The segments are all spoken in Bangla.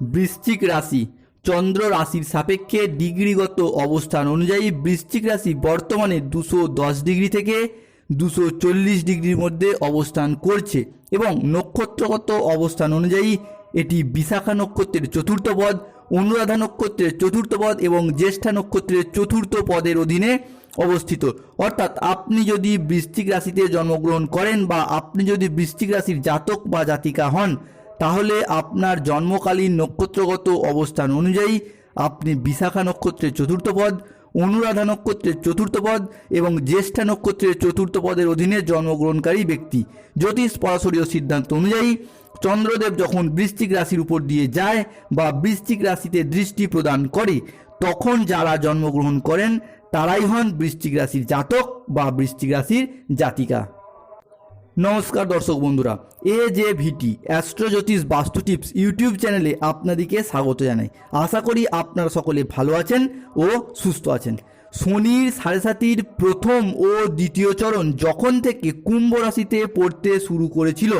বৃশ্চিক রাশি। চন্দ্র রাশির সাপেক্ষে ডিগ্রিগত অবস্থান অনুযায়ী বৃশ্চিক রাশি বর্তমানে দুশো দশ ডিগ্রি থেকে দুশো চল্লিশ ডিগ্রির মধ্যে অবস্থান করছে এবং নক্ষত্রগত অবস্থান অনুযায়ী এটি বিশাখা নক্ষত্রের চতুর্থ পদ, অনুরাধা নক্ষত্রের চতুর্থ পদ এবং জ্যেষ্ঠা নক্ষত্রের চতুর্থ পদের অধীনে অবস্থিত। অর্থাৎ আপনি যদি বৃশ্চিক রাশিতে জন্মগ্রহণ করেন বা আপনি যদি বৃশ্চিক রাশির জাতক বা জাতিকা হন তাহলে আপনার জন্মকালীন নক্ষত্রগত অবস্থান অনুযায়ী আপনি বিশাখা নক্ষত্রের চতুর্থ পদ, অনুরাধা নক্ষত্রের চতুর্থ পদ এবং জ্যেষ্ঠা নক্ষত্রের চতুর্থ পদের অধীনে জন্মগ্রহণকারী ব্যক্তি। জ্যোতিষ পরাশরীয় সিদ্ধান্ত অনুযায়ী চন্দ্রদেব যখন বৃশ্চিক রাশির উপর দিয়ে যায় বা বৃশ্চিক রাশিতে দৃষ্টি প্রদান করে, তখন যারা জন্মগ্রহণ করেন তারাই হন বৃশ্চিক রাশির জাতক বা বৃশ্চিক রাশির জাতিকা। নমস্কার দর্শক বন্ধুরা এ যে ভিটি অ্যাস্ট্রোজ্যোতিষ বাস্তু টিপস ইউটিউব চ্যানেলে আপনাদেরকে স্বাগত জানাই। আশা করি আপনারা সকলে ভালো আছেন ও সুস্থ আছেন। শনির সাড়ে সাতির প্রথম ও দ্বিতীয় চরণ যখন থেকে কুম্ভ রাশিতে পড়তে শুরু করেছিল,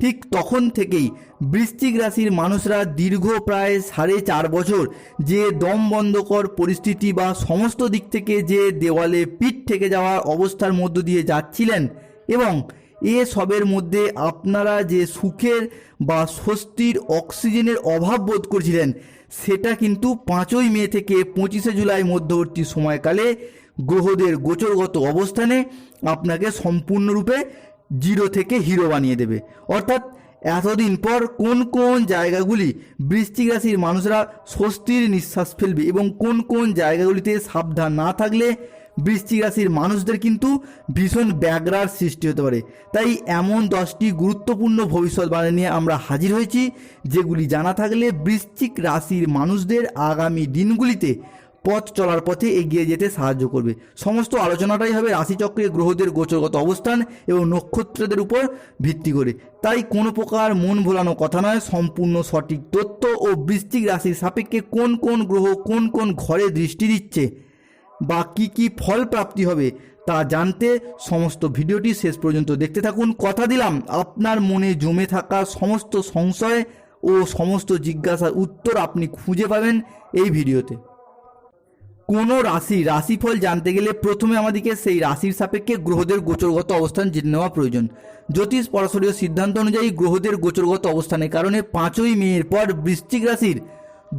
ঠিক তখন থেকেই বৃশ্চিক রাশির মানুষরা দীর্ঘ প্রায় সাড়ে চার বছর যে দম বন্ধকর পরিস্থিতি বা সমস্ত দিক থেকে যে দেওয়ালে পিঠ থেকে যাওয়ার অবস্থার মধ্য দিয়ে যাচ্ছিলেন এবং এ সবের মধ্যে আপনারা যে সুখের বা স্বস্তির অক্সিজেনের অভাব বোধ করছিলেন, সেটা কিন্তু পাঁচই মে থেকে পঁচিশে জুলাই মধ্যবর্তী সময়কালে গ্রহদের গোচরগত অবস্থানে আপনাকে সম্পূর্ণরূপে জিরো থেকে হিরো বানিয়ে দেবে। অর্থাৎ এতদিন পর কোন কোন জায়গাগুলি বৃশ্চিক রাশির মানুষরা স্বস্তির নিঃশ্বাস ফেলবে এবং কোন কোন জায়গাগুলিতে সাবধান না থাকলে বৃশ্চিক রাশির মানুষদের কিন্তু ভীষণ ব্যাগরার সৃষ্টি হতে পারে। তাই এমন দশটি গুরুত্বপূর্ণ ভবিষ্যৎবাণী নিয়ে আমরা হাজির হয়েছি, যেগুলি জানা থাকলে বৃশ্চিক রাশির মানুষদের আগামী দিনগুলিতে পথ চলার পথে এগিয়ে যেতে সাহায্য করবে। সমস্ত আলোচনাটাই হবে রাশিচক্রে গ্রহদের গোচরগত অবস্থান এবং নক্ষত্রদের উপর ভিত্তি করে। তাই কোনো প্রকার মন ভোলানো কথা নয়, সম্পূর্ণ সঠিক তথ্য ও বৃশ্চিক রাশির সাপেক্ষে কোন কোন গ্রহ কোন কোন ঘরে দৃষ্টি দিচ্ছে বা কি কি ফল প্রাপ্তি হবে তা জানতে সমস্ত ভিডিওটি শেষ পর্যন্ত দেখতে থাকুন। কথা দিলাম, আপনার মনে জমে থাকা সমস্ত সংশয় ও সমস্ত জিজ্ঞাসার উত্তর আপনি খুঁজে পাবেন এই ভিডিওতে। কোনো রাশি, রাশিফল জানতে গেলে প্রথমে আমাদেরকে সেই রাশির সাপেক্ষে গ্রহদের গোচরগত অবস্থান জেনে নেওয়া প্রয়োজন। জ্যোতিষ পরাশরীয় সিদ্ধান্ত অনুযায়ী গ্রহদের গোচরগত অবস্থানের কারণে পাঁচই মেয়ের পর বৃশ্চিক রাশির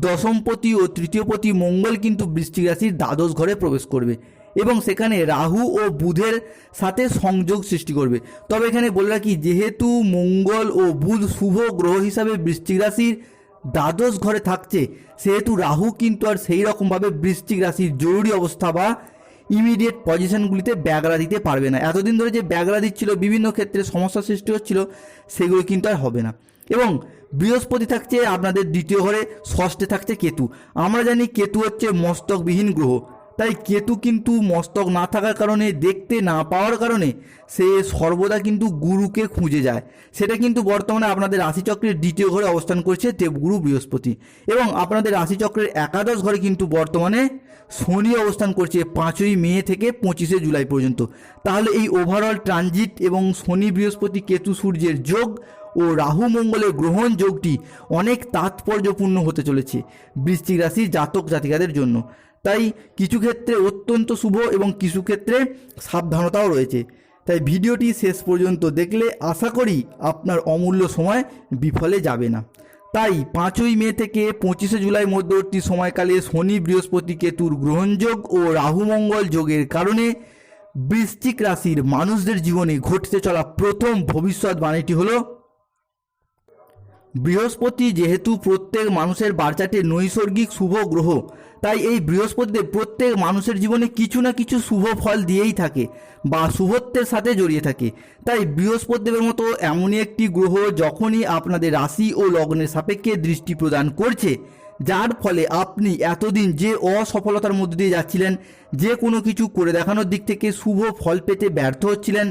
দশমপতি ও তৃতীয়পতি মঙ্গল কিন্তু বৃশ্চিক রাশির দ্বাদশ ঘরে প্রবেশ করবে এবং সেখানে রাহু ও বুধের সাথে সংযোগ সৃষ্টি করবে। তবে এখানে বলে রাখি, যেহেতু মঙ্গল ও বুধ শুভ গ্রহ হিসাবে বৃশ্চিক রাশির দ্বাদশ ঘরে থাকছে, সেহেতু রাহু কিন্তু আর সেই রকমভাবে বৃশ্চিক রাশির জরুরি অবস্থা বা ইমিডিয়েট পজিশনগুলিতে ব্যাগরা দিতে পারবে না। এতদিন ধরে যে ব্যাগরা দিচ্ছিল, বিভিন্ন ক্ষেত্রে সমস্যা সৃষ্টি হচ্ছিল, সেগুলো কিন্তু আর হবে না। এবং বৃহস্পতি থাকছে আপনাদের দ্বিতীয় ঘরে, ষষ্ঠে থাকছে কেতু। আমরা জানি কেতু হচ্ছে মস্তকবিহীন গ্রহ। তাই কেতু কিন্তু মস্তক না থাকার কারণে, দেখতে না পাওয়ার কারণে সে সর্বদা কিন্তু গুরুকে খুঁজে যায়। সেটা কিন্তু বর্তমানে আপনাদের রাশিচক্রের দ্বিতীয় ঘরে অবস্থান করছে দেবগুরু বৃহস্পতি। এবং আপনাদের রাশিচক্রের একাদশ ঘরে কিন্তু বর্তমানে শনি অবস্থান করছে পাঁচই মে থেকে পঁচিশে জুলাই পর্যন্ত। তাহলে এই ওভারঅল ট্রানজিট এবং শনি বৃহস্পতি কেতু সূর্যের যোগ ও রাহু মঙ্গলের গ্রহণ যোগটি অনেক তাৎপর্যপূর্ণ হতে চলেছে বৃশ্চিক রাশির জাতক জাতিকাদের জন্য। তাই কিছু ক্ষেত্রে অত্যন্ত শুভ এবং কিছু ক্ষেত্রে সাবধানতাও রয়েছে। তাই ভিডিওটি শেষ পর্যন্ত দেখলে আশা করি আপনার অমূল্য সময় বিফলে যাবে না। তাই পাঁচই মে থেকে পঁচিশে জুলাই মধ্যবর্তী সময়কালে শনি বৃহস্পতি কেতুর গ্রহণযোগ ও রাহু মঙ্গল যোগের কারণে বৃশ্চিক রাশির মানুষদের জীবনে ঘটতে চলা প্রথম ভবিষ্যৎবাণীটি হলো বৃহস্পতি যেহেতু প্রত্যেক মানুষের বার্চাটে নৈসর্গিক শুভ গ্রহ, তাই এই বৃহস্পতিদেব প্রত্যেক মানুষের জীবনে কিছু না কিছু শুভ ফল দিয়েই থাকে বা শুভত্বের সাথে জড়িয়ে থাকে। তাই বৃহস্পতিদেবের মতো এমনই একটি গ্রহ যখনই আপনাদের রাশি ও লগ্নের সাপেক্ষে দৃষ্টি প্রদান করছে, যার ফলে আপনি এতদিন যে অসফলতার মধ্যে দিয়ে যাচ্ছিলেন, যে কোনো কিছু করে দেখানোর দিক থেকে শুভ ফল পেতে ব্যর্থ হচ্ছিলেন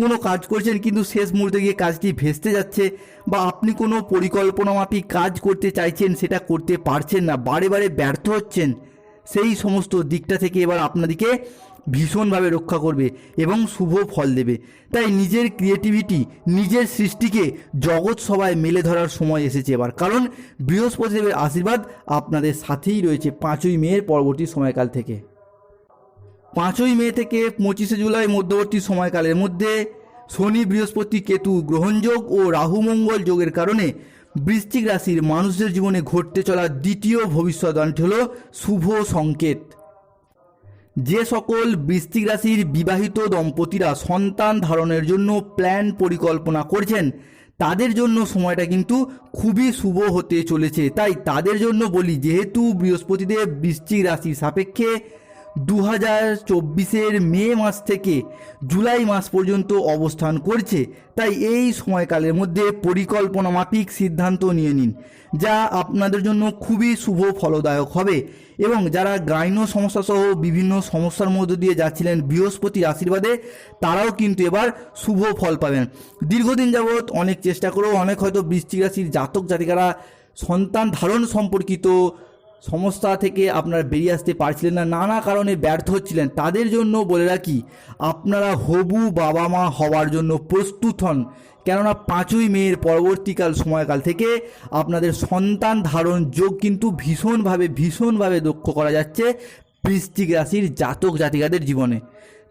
কোনো কাজ করছেন কিন্তু শেষ মুহূর্তে গিয়ে কাজটি ভেস্তে যাচ্ছে বা আপনি কোনো পরিকল্পনা মাফিক কাজ করতে চাইছেন সেটা করতে পারছেন না, বারে বারে ব্যর্থ হচ্ছেন, সেই সমস্ত দিকটা থেকে এবার আপনাদেরকে ভীষণভাবে রক্ষা করবে এবং শুভ ফল দেবে। তাই নিজের ক্রিয়েটিভিটি নিজের সৃষ্টিকে জগৎ সবাই মেলে ধরার সময় এসেছে এবার। কারণ বৃহস্পতিদেবের আশীর্বাদ আপনাদের সাথেই রয়েছে পাঁচই মেয়ের পরবর্তী সময়কাল থেকে। পাঁচই মে থেকে পঁচিশে জুলাই মধ্যবর্তী সময়কালের মধ্যে শনি, বৃহস্পতি, কেতু গ্রহণযোগ ও রাহু মঙ্গল যোগের কারণে বৃশ্চিক রাশির মানুষদের জীবনে ঘটতে চলা দ্বিতীয় ভবিষ্যৎবাণীটি হল শুভ সংকেত। যে সকল বৃশ্চিক রাশির বিবাহিত দম্পতিরা সন্তান ধারণের জন্য প্ল্যান পরিকল্পনা করছেন, তাদের জন্য সময়টা কিন্তু খুবই শুভ হতে চলেছে। তাই তাদের জন্য বলি, যেহেতু বৃহস্পতিদেব বৃশ্চিক রাশির সাপেক্ষে দু হাজার চব্বিশের মে মাস থেকে জুলাই মাস পর্যন্ত অবস্থান করছে। তাই এই সময়কালের মধ্যে পরিকল্পনা মাফিক সিদ্ধান্ত নিয়ে নিন, যা আপনাদের জন্য খুবই শুভ ফলদায়ক হবে এবং যারা গাইন সমস্যা সহ বিভিন্ন সমস্যার মধ্য দিয়ে যাচ্ছিলেন বৃহস্পতির আশীর্বাদে, তারাও কিন্তু এবার শুভ ফল পাবেন। দীর্ঘদিন যাবৎ অনেক চেষ্টা করেও অনেক হয়তো বৃশ্চিক রাশির জাতক জাতিকারা সন্তান ধারণ সম্পর্কিত সমস্যা থেকে আপনারা বেরিয়ে আসতে পারছিলেন না, নানা কারণে ব্যর্থ হচ্ছিলেন। তাদের জন্য বলে রাখি, আপনারা হবু বাবা মা হওয়ার জন্য প্রস্তুত হন। কেননা পাঁচই মেয়ের পরবর্তীকাল সময়কাল থেকে আপনাদের সন্তান ধারণ যোগ কিন্তু ভীষণভাবে ভীষণভাবে দক্ষ করা যাচ্ছে বৃষ্টিক রাশির জাতক জাতিকাদের জীবনে।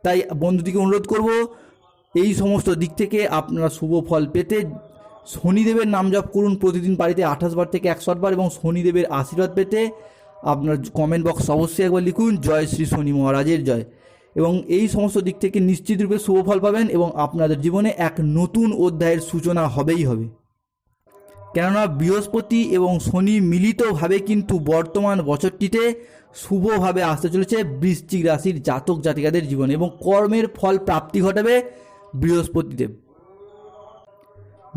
তাই বন্ধুটিকে অনুরোধ করব, এই সমস্ত দিক থেকে আপনারা শুভ ফল পেতে শনিদেবের নাম জপ করুন প্রতিদিন বাড়িতে আঠাশ বার থেকে একশো বার এবং শনিদেবের আশীর্বাদ পেতে আপনার কমেন্ট বক্স অবশ্যই একবার লিখুন, জয় শ্রী শনি মহারাজের জয়। এবং এই সমস্ত দিক থেকে নিশ্চিত রূপে শুভ ফল পাবেন এবং আপনাদের জীবনে এক নতুন অধ্যায়ের সূচনা হবেই হবে। কেননা বৃহস্পতি এবং শনি মিলিতভাবে কিন্তু বর্তমান বছরটিতে শুভভাবে আসতে চলেছে বৃশ্চিক রাশির জাতক জাতিকাদের জীবনে এবং কর্মের ফল প্রাপ্তি ঘটাবে বৃহস্পতিদেব।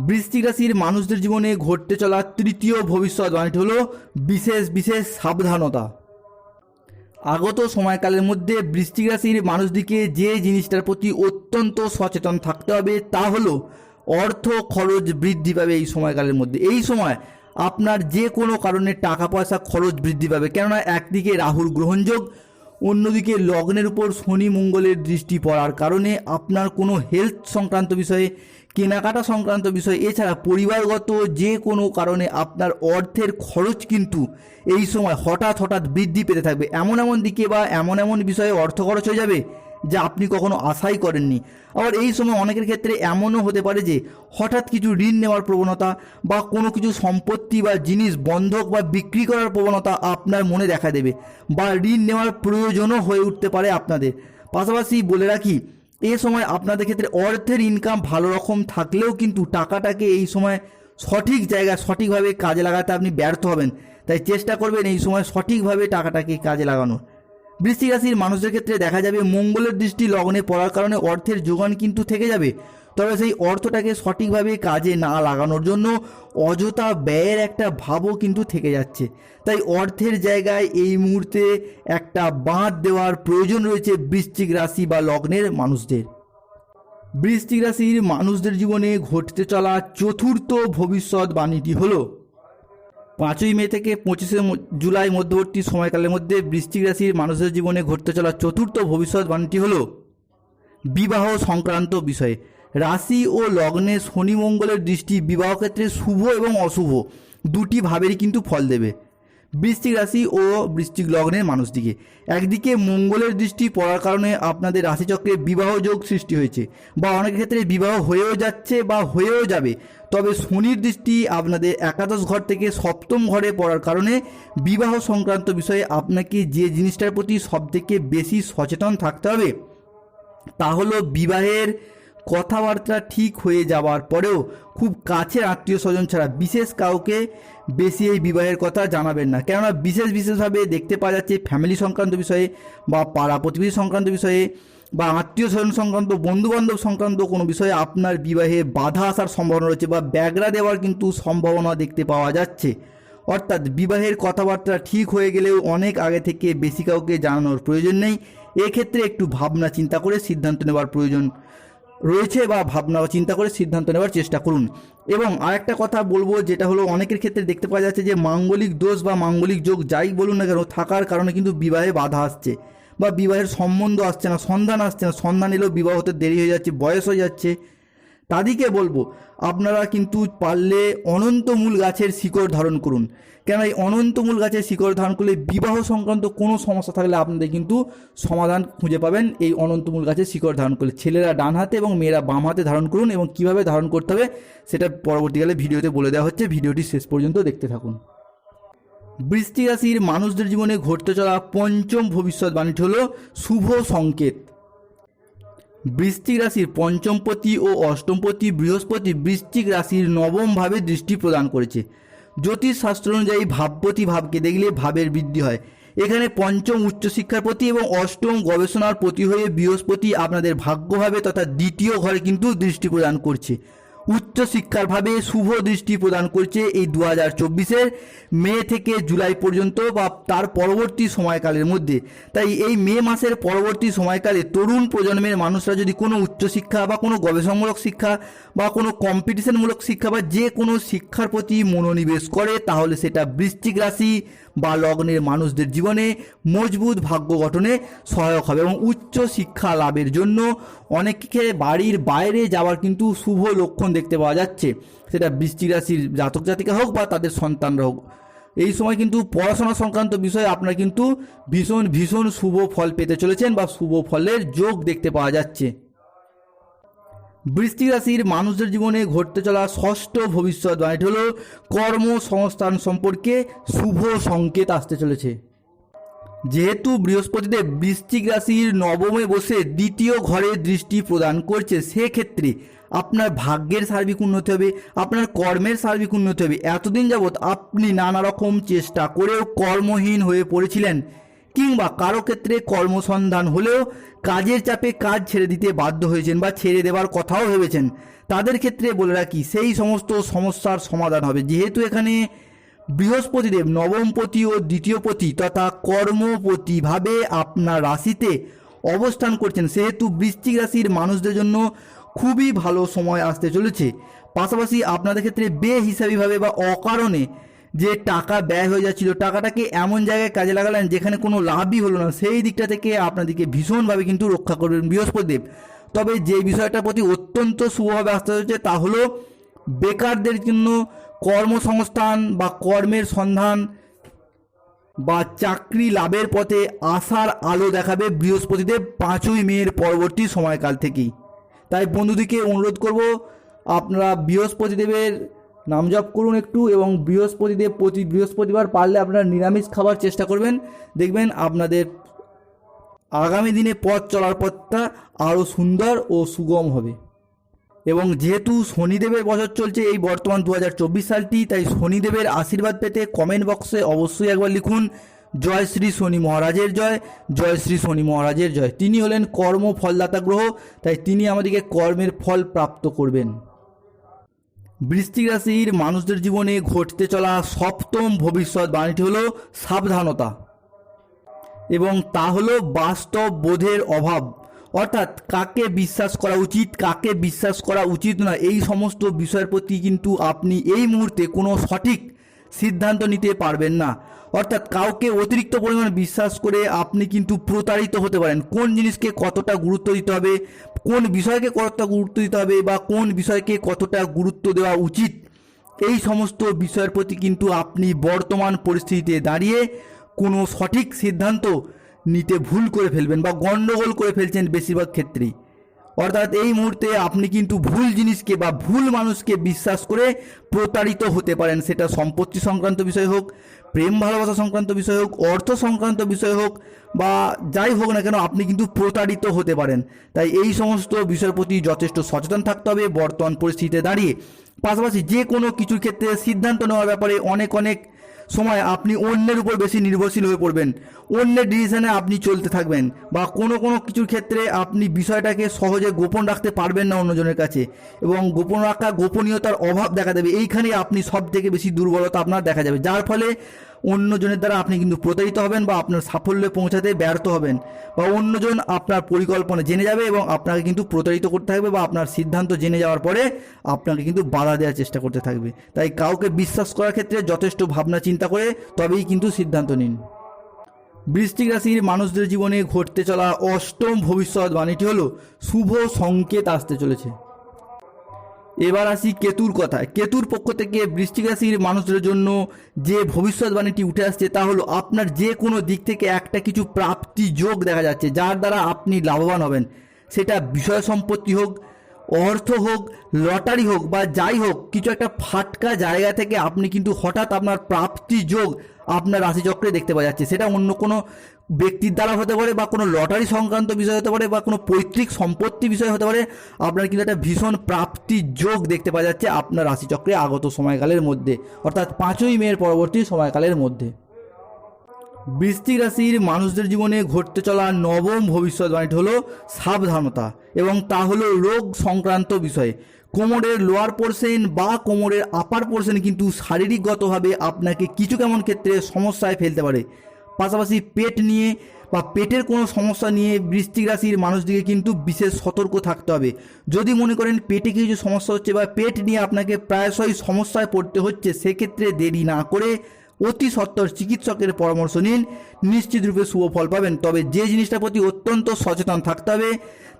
বৃশ্চিক রাশির মানুষদের জীবনে ঘটতে চলা তৃতীয় ভবিষ্যৎবাণীটি হলো বিশেষ বিশেষ সাবধানতা। আগত সময়কালের মধ্যে বৃশ্চিক রাশির মানুষদিকে যে জিনিসটার প্রতি অত্যন্ত সচেতন থাকতে হবে তা হলো অর্থ খরচ বৃদ্ধি পাবে এই সময়কালের মধ্যে। এই সময় আপনার যে কোনো কারণে টাকা পয়সা খরচ বৃদ্ধি পাবে। কেননা একদিকে রাহুর গ্রহণযোগ অন্যদিকে লগ্নের উপর শনি মঙ্গলের দৃষ্টি পড়ার কারণে আপনার কোনো হেলথ সংক্রান্ত বিষয়ে, কেনাকাটা সংক্রান্ত বিষয়, এছাড়া পরিবারগত যে কোনো কারণে আপনার অর্থের খরচ কিন্তু এই সময় হঠাৎ হঠাৎ বৃদ্ধি পেতে থাকবে। এমন এমন দিকে বা এমন এমন বিষয়ে অর্থ খরচ হয়ে যাবে যা আপনি কখনো আশাই করেননি। আবার এই সময় অনেকের ক্ষেত্রে এমনও হতে পারে যে হঠাৎ কিছু ঋণ নেওয়ার প্রবণতা বা কোনো কিছু সম্পত্তি বা জিনিস বন্ধক বা বিক্রি করার প্রবণতা আপনার মনে দেখা দেবে বা ঋণ নেওয়ার প্রয়োজনও হয়ে উঠতে পারে আপনাদের। পাশাপাশি বলে রাখি, এ সময় আপনাদের ক্ষেত্রে অর্থের ইনকাম ভালো রকম থাকলেও কিন্তু টাকাটাকে এই সময় সঠিক জায়গায় সঠিকভাবে কাজে লাগাতে আপনি ব্যর্থ হবেন। তাই চেষ্টা করবেন এই সময় সঠিকভাবে টাকাটাকে কাজে লাগানোর। বৃষ্টি রাশির মানুষদের ক্ষেত্রে দেখা যাবে মঙ্গলের দৃষ্টি লগ্নে পড়ার কারণে অর্থের যোগান কিন্তু থেকে যাবে। তবে সেই অর্থটাকে সঠিকভাবে কাজে না লাগানোর জন্য অযথা ব্যয়ের একটা ভাবও কিন্তু থেকে যাচ্ছে। তাই অর্থের জায়গায় এই মুহূর্তে একটা বাঁধ দেওয়ার প্রয়োজন রয়েছে বৃশ্চিক রাশি বা লগ্নের মানুষদের। বৃশ্চিক রাশির মানুষদের জীবনে ঘটতে চলা চতুর্থ ভবিষ্যৎবাণীটি হলো পাঁচই মে থেকে পঁচিশে জুলাই মধ্যবর্তী সময়কালের মধ্যে বৃশ্চিক রাশির মানুষের জীবনে ঘটতে চলা চতুর্থ ভবিষ্যৎবাণীটি হল বিবাহ সংক্রান্ত বিষয়ে। রাশি ও লগ্নে শনি মঙ্গলের দৃষ্টি বিবাহ ক্ষেত্রে শুভ এবং অশুভ। দুটি ভাবেরই কিন্তু ফল দেবে। বৃশ্চিক রাশি ও বৃশ্চিক লগ্নের মানুষদিকে একদিকে মঙ্গলের দৃষ্টি পড়ার কারণে আপনাদের রাশিচক্রে বিবাহ যোগ সৃষ্টি হয়েছে বা অনেক ক্ষেত্রে বিবাহ হয়েও যাচ্ছে বা হয়েও যাবে। তবে শনির দৃষ্টি আপনাদের একাদশ ঘর থেকে সপ্তম ঘরে পড়ার কারণে বিবাহ সংক্রান্ত বিষয়ে আপনাকে যে জিনিসটার প্রতি সবথেকে বেশি সচেতন থাকতে হবে তা হলো বিবাহের কথাবার্তা ঠিক হয়ে যাওয়ার পরেও খুব কাছের আত্মীয় স্বজন ছাড়া বিশেষ কাউকে বেশি এই বিবাহের কথা জানাবেন না। কেননা বিশেষ বিশেষভাবে দেখতে পাওয়া যাচ্ছে ফ্যামিলি সংক্রান্ত বিষয়ে বা পাড়া প্রতিবেশী সংক্রান্ত বিষয়ে বা আত্মীয় স্বজন সংক্রান্ত, বন্ধুবান্ধব সংক্রান্ত কোনো বিষয়ে আপনার বিবাহে বাধা আসার সম্ভাবনা রয়েছে বা ব্যাগরা দেওয়ার কিন্তু সম্ভাবনা দেখতে পাওয়া যাচ্ছে। অর্থাৎ বিবাহের কথাবার্তা ঠিক হয়ে গেলেও অনেক আগে থেকে বেশি কাউকে জানানোর প্রয়োজন নেই। এক্ষেত্রে একটু ভাবনা চিন্তা করে সিদ্ধান্ত নেওয়ার প্রয়োজন রয়েছে বা ভাবনা বা চিন্তা করে সিদ্ধান্ত নেওয়ার চেষ্টা করুন। এবং আরেকটা কথা বলব, যেটা হলো অনেকের ক্ষেত্রে দেখতে পাওয়া যাচ্ছে যে মাঙ্গলিক দোষ বা মাঙ্গলিক যোগ যাই বলুন না কেন, থাকার কারণে কিন্তু বিবাহে বাধা আসছে বা বিবাহের সম্বন্ধ আসছে না, সন্ধান আসছে না, সন্ধান এলেও বিবাহ হতে দেরি হয়ে যাচ্ছে, বয়স হয়ে যাচ্ছে। তাদেরকে বলব, আপনারা কিন্তু পারলে অনন্তমূল গাছের শিকড় ধারণ করুন। কেন এই অনন্তমূল গাছের শিকড় ধারণ করলে বিবাহ সংক্রান্ত কোনো সমস্যা থাকলে আপনাদের কিন্তু সমাধান খুঁজে পাবেন এই অনন্তমূল গাছের শিকড় ধারণ করলে। ছেলেরা ডান হাতে এবং মেয়েরা বাম হাতে ধারণ করুন এবং কীভাবে ধারণ করতে হবে সেটা পরবর্তীকালে ভিডিওতে বলে দেওয়া হচ্ছে। ভিডিওটি শেষ পর্যন্ত দেখতে থাকুন। বৃষ্টি রাশির মানুষদের জীবনে ঘটতে চলা পঞ্চম ভবিষ্যৎবাণীটি হল শুভ সংকেত। বৃশ্চিক রাশির পঞ্চমপতি ও অষ্টমপতি বৃহস্পতি বৃশ্চিক রাশির নবমভাবে দৃষ্টি প্রদান করেছে। জ্যোতিষ শাস্ত্র অনুযায়ী ভাবপতি ভাবকে দেখলে ভাবের বৃদ্ধি হয়। এখানে পঞ্চম উচ্চশিক্ষার প্রতি এবং অষ্টম গবেষণার প্রতি হয়ে বৃহস্পতি আপনাদের ভাগ্যভাবে তথা দ্বিতীয় ঘরে কিন্তু দৃষ্টি প্রদান করছে। উচ্চশিক্ষার ভাবে শুভ দৃষ্টি প্রদান করছে এই দু হাজার চব্বিশের মে থেকে জুলাই পর্যন্ত বা তার পরবর্তী সময়কালের মধ্যে। তাই এই মে মাসের পরবর্তী সময়কালে তরুণ প্রজন্মের মানুষরা যদি কোনো উচ্চশিক্ষা বা কোনো গবেষণামূলক শিক্ষা বা কোনো কম্পিটিশনমূলক শিক্ষা বা যে কোনো শিক্ষার প্রতি মনোনিবেশ করে, তাহলে সেটা বৃশ্চিক রাশি বা লগ্নের মানুষদের জীবনে মজবুত ভাগ্য গঠনে সহায়ক হবে এবং উচ্চ শিক্ষা লাভের জন্য অনেককে বাড়ির বাইরে যাওয়ার কিন্তু শুভ লক্ষণ দেখতে পাওয়া যাচ্ছে। সেটা বৃষ্টি রাশির জাতক জাতিকা হোক বা তাদের সন্তানরা হোক। এই সময় কিন্তু পড়াশোনা সংক্রান্ত বিষয়ে আপনারা কিন্তু ভীষণ ভীষণ শুভ ফল পেতে চলেছেন বা শুভ ফলের যোগ দেখতে পাওয়া যাচ্ছে। বৃষ্টি রাশির মানুষদের জীবনে ঘটতে চলা ষষ্ঠ ভবিষ্যৎ ভবিষ্যৎবাণীটি হল কর্মসংস্থান সম্পর্কে শুভ সংকেত আসতে চলেছে। যেহেতু বৃহস্পতিদেব বৃশ্চিক রাশির নবমে বসে দ্বিতীয় ঘরে দৃষ্টি প্রদান করছে, সেক্ষেত্রে আপনার ভাগ্যের সার্বিক উন্নতি হবে, আপনার কর্মের সার্বিক উন্নতি হবে। এতদিন যাবৎ আপনি নানা রকম চেষ্টা করেও কর্মহীন হয়ে পড়েছিলেন কিংবা কারও ক্ষেত্রে কর্মসন্ধান হলেও কাজের চাপে কাজ ছেড়ে দিতে বাধ্য হয়েছেন বা ছেড়ে দেওয়ার কথাও ভেবেছেন। তাদের ক্ষেত্রে বলে রাখি, সেই সমস্ত সমস্যার সমাধান হবে। যেহেতু এখানে বৃহস্পতিদেব নবমপতি ও দ্বিতীয়পতি তথা কর্মপতিভাবে আপনার রাশিতে অবস্থান করছেন, সেহেতু বৃশ্চিক রাশির মানুষদের জন্য খুবই ভালো সময় আসতে চলেছে। পাশাপাশি আপনাদের ক্ষেত্রে বেহিসাবিভাবে বা অকারণে যে টাকা ব্যয় হয়ে যাচ্ছিল, টাকাটাকে এমন জায়গায় কাজে লাগালেন যেখানে কোনো লাভই হলো না, সেই দিকটা থেকে আপনাদেরকে ভীষণভাবে কিন্তু রক্ষা করবেন বৃহস্পতিদেব। তবে যে বিষয়টার প্রতি অত্যন্ত শুভভাবে আসতে হচ্ছে তা হলো, বেকারদের জন্য কর্মসংস্থান বা কর্মের সন্ধান বা চাকরি লাভের পথে আসার আলো দেখাবে বৃহস্পতিদেব পাঁচই মেয়ের পরবর্তী সময়কাল থেকেই। তাই বন্ধুদিকে অনুরোধ করব, আপনারা বৃহস্পতিদেবের নাম জপ করুন একটু এবং বৃহস্পতিদেব প্রতি বৃহস্পতিবার পারলে আপনারা নিরামিষ খাবার চেষ্টা করবেন। দেখবেন আপনাদের আগামী দিনে পথ চলার পথটা আরও সুন্দর ও সুগম হবে। এবং যেহেতু শনিদেবের বছর চলছে এই বর্তমান দু হাজার চব্বিশ সালটি, তাই শনিদেবের আশীর্বাদ পেতে কমেন্ট বক্সে অবশ্যই একবার লিখুন। জয় শ্রী শনি মহারাজের জয় জয় শ্রী শনি মহারাজের জয়। তিনি হলেন কর্ম ফলদাতা গ্রহ, তাই তিনি আমাদেরকে কর্মের ফল প্রাপ্ত করবেন। বৃশ্চিক রাশির মানুষদের জীবনে ঘটতে চলা সপ্তম ভবিষ্যৎবাণীটি হলো সাবধানতা। এবং তা হলো বাস্তব বোধের অভাব। অর্থাৎ কাকে বিশ্বাস করা উচিত, কাকে বিশ্বাস করা উচিত না, এই সমস্ত বিষয়ের প্রতি কিন্তু আপনি এই মুহূর্তে কোনো সঠিক সিদ্ধান্ত নিতে পারবেন না। অর্থাৎ কাউকে অতিরিক্ত পরিমাণ বিশ্বাস করে আপনি কিন্তু প্রতারিত হতে পারেন। কোন জিনিসকে কতটা গুরুত্ব দিতে হবে, কোন বিষয়কে কতটা গুরুত্ব দিতে হবে বা কোন বিষয়কে কতটা গুরুত্ব দেওয়া উচিত, এই সমস্ত বিষয়ের প্রতি কিন্তু আপনি বর্তমান পরিস্থিতিতে দাঁড়িয়ে কোনো সঠিক সিদ্ধান্ত নিতে ভুল করে ফেলবেন বা গণ্ডগোল করে ফেলছেন বেশিরভাগ ক্ষেত্রেই। অর্থাৎ এই মুহূর্তে আপনি কিন্তু ভুল জিনিসকে বা ভুল মানুষকে বিশ্বাস করে প্রতারিত হতে পারেন। সেটা সম্পত্তি সংক্রান্ত বিষয় হোক, প্রেম ভালোবাসা সংক্রান্ত বিষয় হোক, অর্থ সংক্রান্ত বিষয় হোক, বা যাই হোক না কেন, আপনি কিন্তু প্রতারিত হতে পারেন। তাই এই সমস্ত বিষয়ের প্রতি যথেষ্ট সচেতন থাকতে হবে। বর্তমান পরিস্থিতিতে দাঁড়িয়ে পাশাপাশি যে কোনো কিছুর ক্ষেত্রে সিদ্ধান্ত নেওয়ার ব্যাপারে অনেক অনেক সময় আপনি অন্যের উপর বেশি নির্ভরশীল হয়ে পড়বেন। অন্যের ডিসিশনে আপনি চলতে থাকবেন বা কোনো কোনো কিছুর ক্ষেত্রে আপনি বিষয়টাকে সহজে গোপন রাখতে পারবেন না অন্যজনের কাছে এবং গোপন রাখা গোপনীয়তার অভাব দেখা দেবে। এইখানেই আপনি সব থেকে বেশি দুর্বলতা আপনার দেখা যাবে। যার ফলে অন্যজনের দ্বারা আপনি কিন্তু প্রতারিত হবেন বা আপনার সাফল্যে পৌঁছাতে ব্যর্থ হবেন বা অন্যজন আপনার পরিকল্পনা জেনে যাবে এবং আপনাকে কিন্তু প্রতারিত করতে থাকবে বা আপনার সিদ্ধান্ত জেনে যাওয়ার পরে আপনাকে কিন্তু বাধা দেওয়ার চেষ্টা করতে থাকবে। তাই কাউকে বিশ্বাস করার ক্ষেত্রে যথেষ্ট ভাবনা চিন্তা করে তবেই কিন্তু সিদ্ধান্ত নিন। বৃশ্চিক রাশির মানুষদের জীবনে ঘটতে চলা অষ্টম ভবিষ্যৎ বাণীটি হলো শুভ সংকেত আসতে চলেছে। এবার আসি কেতুর কথা কেতুর পক্ষ থেকে বৃষ্টিক রাশির মানুষদের জন্য যে ভবিষ্যৎবাণীটি উঠে আসছে তা হলো আপনার যে কোনো দিক থেকে একটা কিছু প্রাপ্তি যোগ দেখা যাচ্ছে, যার দ্বারা আপনি লাভবান হবেন। সেটা বিষয় সম্পত্তি হোক অর্থ হোক, লটারি হোক বা যাই হোক, কিছু একটা ফাটকা জায়গা থেকে আপনি কিন্তু হঠাৎ আপনার প্রাপ্তি যোগ আপনার রাশিচক্রে দেখতে পাওয়া যাচ্ছে। সেটা অন্য কোনো ব্যক্তির দ্বারা হতে পারে বা কোনো লটারি সংক্রান্ত বিষয় হতে পারে বা কোনো পৈতৃক সম্পত্তি বিষয় হতে পারে, আপনার কিন্তু একটা ভীষণ প্রাপ্তি যোগ দেখতে পাওয়া যাচ্ছে আপনার রাশিচক্রে আগত সময়কালের মধ্যে। অর্থাৎ পাঁচই মেয়ের পরবর্তী সময়কালের মধ্যে। বৃশ্চিক রাশির মানুষদের জীবনে ঘটতে চলা নবম ভবিষ্যৎবাণীটি হলো সাবধানতা এবং তা হলো রোগ সংক্রান্ত বিষয়। কোমরের লোয়ার পোর্শন বা কোমরের আপার পোর্শন কিন্তু শারীরিকগতভাবে আপনাকে কিছু কেমন ক্ষেত্রে সমস্যায় ফেলতে পারে। পাশাপাশি পেট নিয়ে বা পেটের কোনো সমস্যা নিয়ে বৃশ্চিক রাশির মানুষদিকে কিন্তু বিশেষ সতর্ক থাকতে হবে। যদি মনে করেন পেটে কিছু সমস্যা হচ্ছে বা পেট নিয়ে আপনাকে প্রায়শই সমস্যায় পড়তে হচ্ছে, সেক্ষেত্রে দেরি না করে অতি সত্বর চিকিৎসকের পরামর্শ নিন। নিশ্চিত রূপে শুভ ফল পাবেন। তবে যে জিনিসটার প্রতি অত্যন্ত সচেতন থাকতে হবে,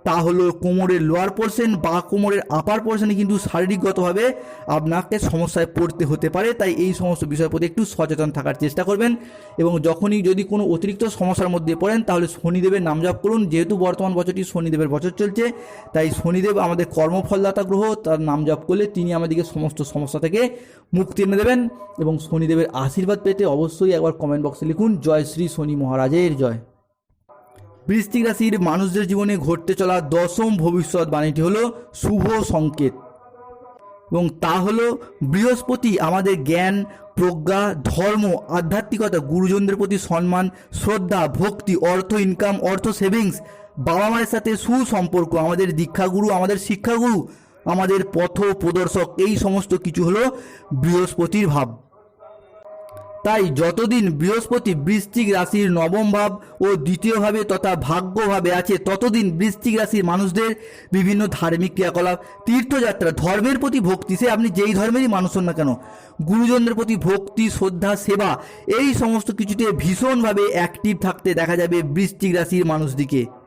তা হলো কোমরের লোয়ার পোর্শন বা কোমরের আপার পোর্শনে কিন্তু শারীরিকগতভাবে আপনাকে সমস্যায় পড়তে হতে পারে। তাই এই সমস্ত বিষয়ের প্রতি একটু সচেতন থাকার চেষ্টা করবেন। এবং যখনই যদি কোনো অতিরিক্ত সমস্যার মধ্যে পড়েন, তাহলে শনিদেবের নাম জপ করুন। যেহেতু বর্তমান বছরটি শনিদেবের বছর চলছে, তাই শনিদেব আমাদের কর্মফলদাতা গ্রহ, তার নাম জপ করলে তিনি আমাদেরকে সমস্ত সমস্যা থেকে মুক্তি এনে দেবেন এবং শনিদেবের আশীর্বাদ পেতে অবশ্যই একবার কমেন্ট বক্সে লিখুন, জয় শ্রী শনি মহারাজের জয়। বৃশ্চিক রাশির মানুষদের জীবনে ঘটতে চলা দশম ভবিষ্যৎবাণীটি হলো শুভ সংকেত। এবং তা হলো বৃহস্পতি আমাদের জ্ঞান, প্রজ্ঞা, ধর্ম, আধ্যাত্মিকতা, গুরুজনদের প্রতি সম্মান, শ্রদ্ধা, ভক্তি, অর্থ ইনকাম অর্থ সেভিংস বাবা মায়ের সাথে সুসম্পর্ক, আমাদের দীক্ষাগুরু, আমাদের শিক্ষাগুরু, আমাদের পথ প্রদর্শক, এই সমস্ত কিছু হলো বৃহস্পতির ভাব। তাই যতদিন বৃহস্পতি বৃশ্চিক রাশির নবম ভাব ও দ্বিতীয়ভাবে তথা ভাগ্যভাবে আছে, ততদিন বৃশ্চিক রাশির মানুষদের বিভিন্ন ধার্মিক ক্রিয়াকলাপ, তীর্থযাত্রা, ধর্মের প্রতি ভক্তি, সে আপনি যেই ধর্মেরই মানুষ হন না কেন, গুরুজনদের প্রতি ভক্তি, শ্রদ্ধা, সেবা, এই সমস্ত কিছুতে ভীষণভাবে অ্যাক্টিভ থাকতে দেখা যাবে বৃশ্চিক রাশির মানুষদিকে।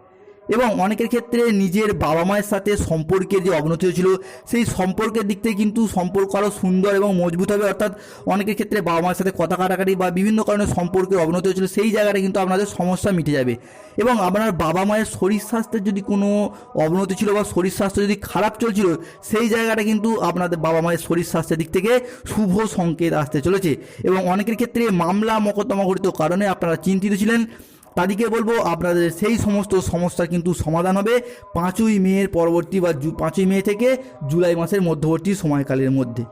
এবং অনেকের ক্ষেত্রে নিজের বাবা মায়ের সাথে সম্পর্কের যে অবনতি হয়েছিল, সেই সম্পর্কের দিক থেকে কিন্তু সম্পর্ক আরও সুন্দর এবং মজবুত হবে। অর্থাৎ অনেকের ক্ষেত্রে বাবা মায়ের সাথে কথা কাটাকাটি বা বিভিন্ন কারণে সম্পর্কের অবনতি হয়েছিল, সেই জায়গাটা কিন্তু আপনাদের সমস্যা মিটে যাবে। এবং আপনার বাবা মায়ের শরীর স্বাস্থ্যের যদি কোনো অবনতি ছিল বা শরীর স্বাস্থ্য যদি খারাপ চলছিল, সেই জায়গাটা কিন্তু আপনাদের বাবা মায়ের শরীর স্বাস্থ্যের দিক থেকে শুভ সংকেত আসতে চলেছে। এবং অনেকের ক্ষেত্রে মামলা মকদ্দমা ঘটিত কারণে আপনারা চিন্তিত ছিলেন। তাদেরকে বলব আপনাদের সেই সমস্ত সমস্যা কিন্তু সমাধান হবে পাঁচই মেয়ের পরবর্তী বা পাঁচই মে থেকে জুলাই মাসের মধ্যবর্তী সময়কালের মধ্যে।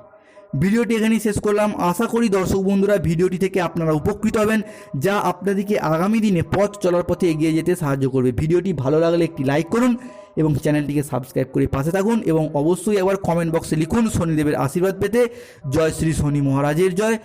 ভিডিওটি এখানেই শেষ করলাম। আশা করি দর্শক বন্ধুরা ভিডিওটি থেকে আপনারা উপকৃত হবেন, যা আপনাদেরকে আগামী দিনে পথ চলার পথে এগিয়ে যেতে সাহায্য করবে। ভিডিওটি ভালো লাগলে একটি লাইক করুন এবং চ্যানেলটিকে সাবস্ক্রাইব করে পাশে থাকুন এবং অবশ্যই একবার কমেন্ট বক্সে লিখুন শনিদেবের আশীর্বাদ পেতে। জয় শ্রী শনি মহারাজের জয়।